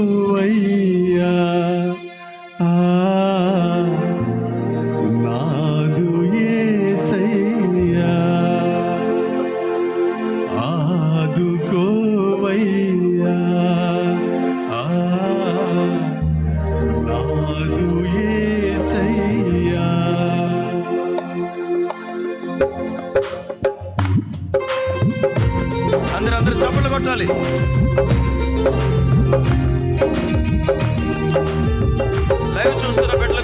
ఆదుకోవయ్యా నాదు యేసయ్యా ఆదుకోవయ్యా నాదు యేసయ్యా అందరూ అందరూ చప్పట్లు కొట్టాలి. లైవ్ చూస్తున్న బిడ్డలు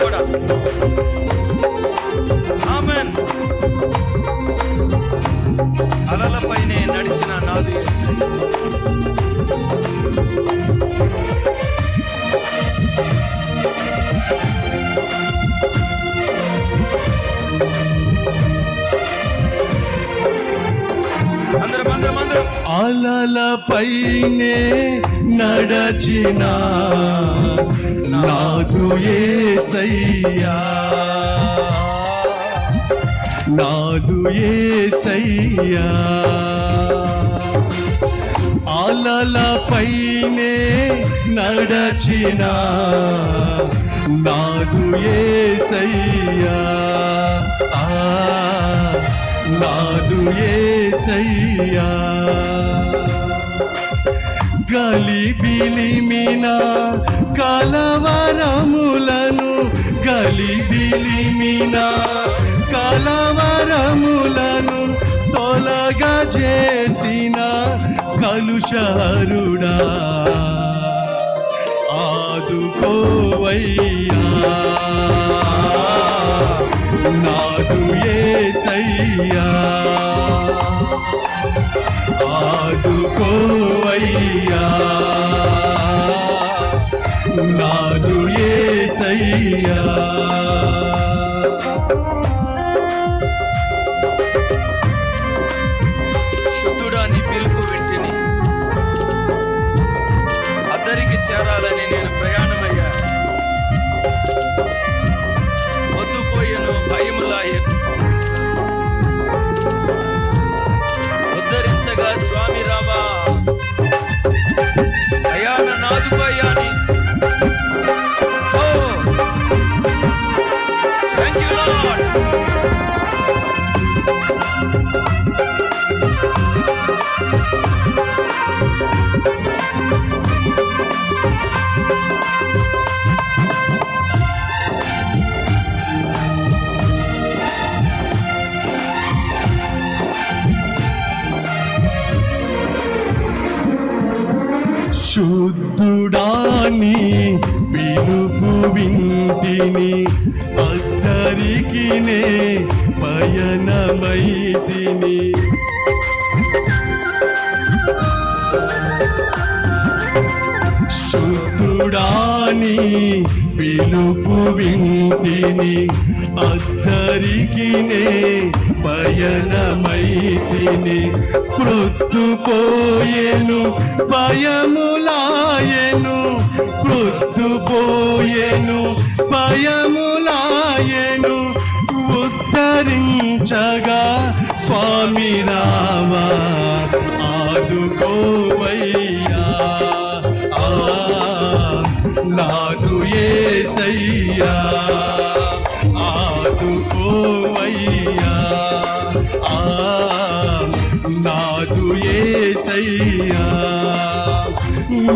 అలలపైనే నడచిన నాదు యేసయ్యా నాదు అలల పైనే నడచిన నాదు యేసయ్యా ఆ నాదు గలి బిలిమిన కలవరములను గలి బిలిమిన కలవరములను తొలగా చేసిన కలుషరుడా. ఆదుకోవయ్యా. నాదు ఏ సయ్యా ఆదుకోవయ్యా. నాదు యేసయ్యా శుద్ధుడాని పిలుపు వింటిని అద్దరికి Thank you. శుద్ధుడాని పిలుపు వింటిని అద్దరికి పయనమైతిని పృత్తుపోయేను భయములాయను పృత్తుపోయేను భయములాయను ఉద్ధరించగా స్వామి రావా ఆదుకోవ యేసయ్యా ఆదుకోవయ్యా. నాదు ఏసయ్యా.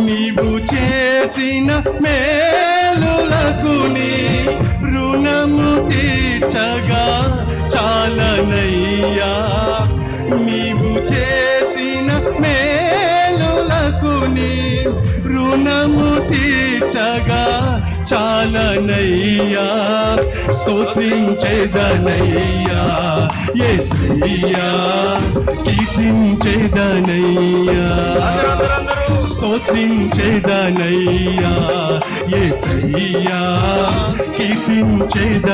నీవు చేసిన మేలులకు నీ రుణము తీర్చగా చాలనయ్యా. నీవు చేసిన మేలులకు నీ రుణము తీర్చగా చాలనయ్యా స్తోత్రించేదనయ్యా ఏసయ్యా కీర్తించేదనయ్యా అందరూ అందరూ అందరూ స్తోత్రించేదనయ్యా ఏసయ్యా కీర్తించేదనయ్యా.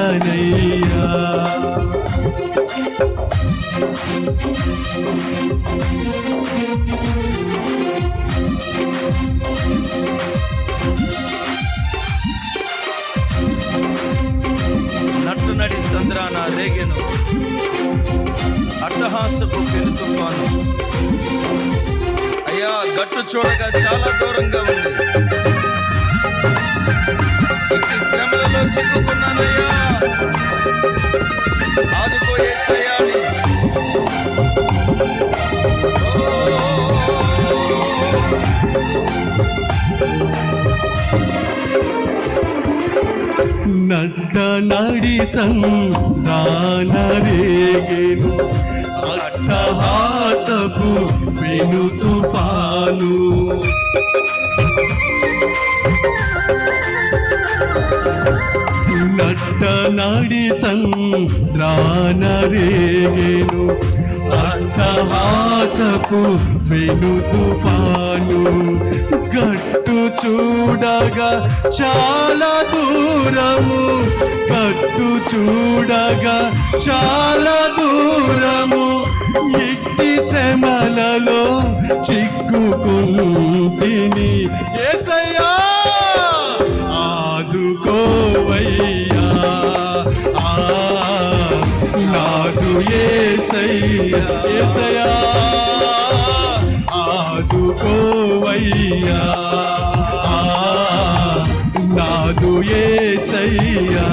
పట్టు పెను చూడగా చాలా దూరంగా ఉంది. ఇంటి శ్రమలలో చిక్కుకున్నానయ్యా. ఆదుకో యేసయ్యా అని. ఓ, నట్ట నడి సంధానరేగేను అట్టహాసపు వెను తుఫాను. నట్ట నడి సంద్రానరేను అట్టహాసపు వెను తుఫాను. గట్టు చూడగా చాలా దూరము. గట్టు చూడగా చాలా దూరము. ఇట్టి శ్రమలలో చిక్కుకుంటిని. ఏసయ్యా ఆదుకోవయ్యా. ఆ నాదు ఏసయ్యా ఏసయ్యా. ఆదుకోవయ్యా. నాదు ఏసయ్యా.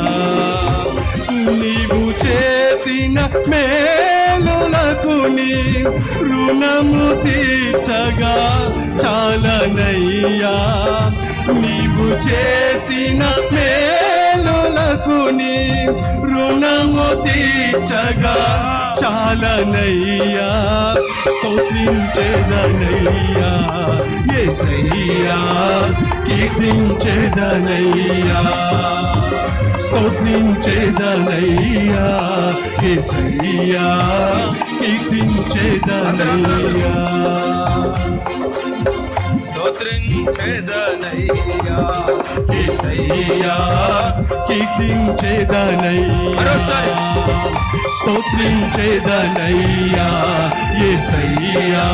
నీవు చేసిన మేలులకు నీ రుణము తీర్చగా చాలనయ్యా. నీవు చేసిన మేలులకు నీ రుణము తీర్చగా చాలనయ్యా. స్తోత్రించేదనయ్యా ఏసయ్యా. కీర్తించేదనయ్యా. స్తోత్రించేదనయ్యా. ఏసయ్యా కీర్తించేదనయ్యా. స్తోత్రించేదనయ్యా. ఏసయ్యా కీర్తించేదనయ్యా. స్తోత్రించేదనయ్యా. ఏసయ్యా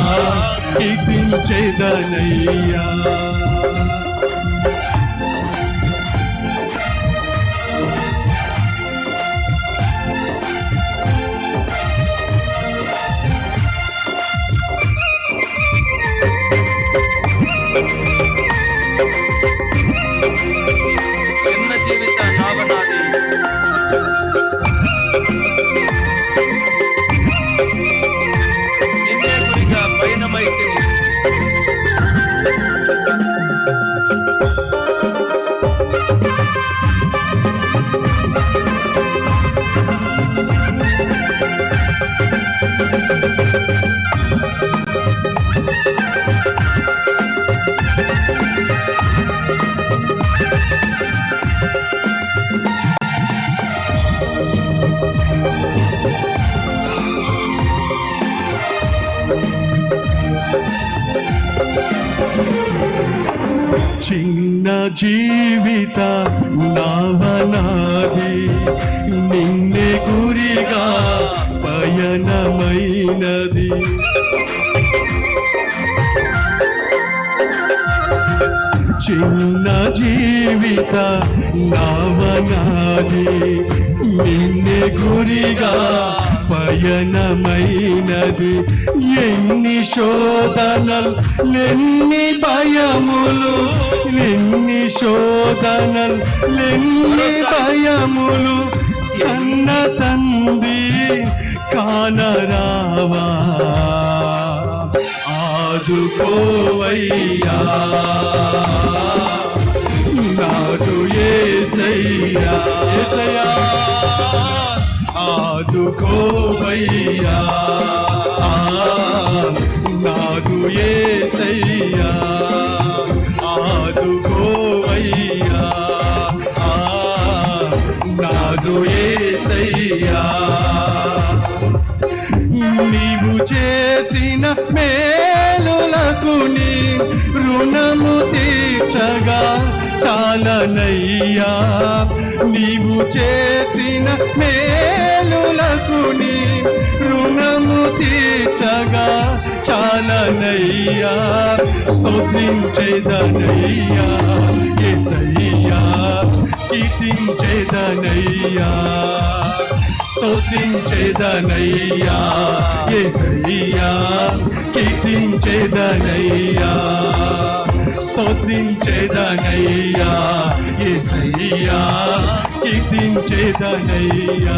కీర్తించేదనయ్యా. చిన్న జీవిత నావనాది నిన్నే గురిగా పయనమైనది. చిన్న జీవిత నావనాది నిన్నే గురిగా పయనమైనది ఎన్ని శోధనలు ఎన్ని భయములు ఎన్ని శోధనలు ఎన్ని భయములు. కన్న తండ్రి కానరావా? ఆదుకోవయ్యా. నాదు ఏసయ్యా. ఏసయ్యా. ఆదుకోవయ్యా. నాదు ఏసయ్యా. ఆదుకోవయ్యా. నాదు ఏసయ్యా. నీవు చేసిన మేలులకు నీ రుణము తీర్చగా చాలనయ్యా. నీవు చేసిన మే రుణము తీర్చగా చాలనయ్యా స్తోత్రించేదనయ్యా ఎసయ్యా కీర్తించేదనయ్యా స్తోత్రించేదనయ్యా ఎసయ్యా కీర్తించేదనయ్యా స్తోత్రించేదనయ్యా ఏసయ్యా కీర్తించేదనయ్యా.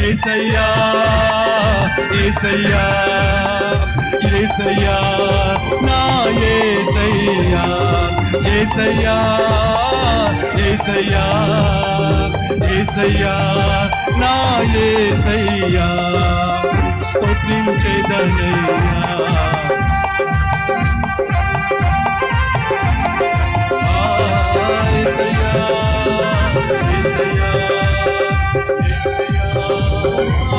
ఏసయ్యా ఏసయ్యా ఏసయ్యా నా ఏసయ్యా ఏసయ్యా ఏసయ్యా ఏసయ్యా నా ఏసయ్యా. స్తోత్రించేదనయ్యా. Yeah.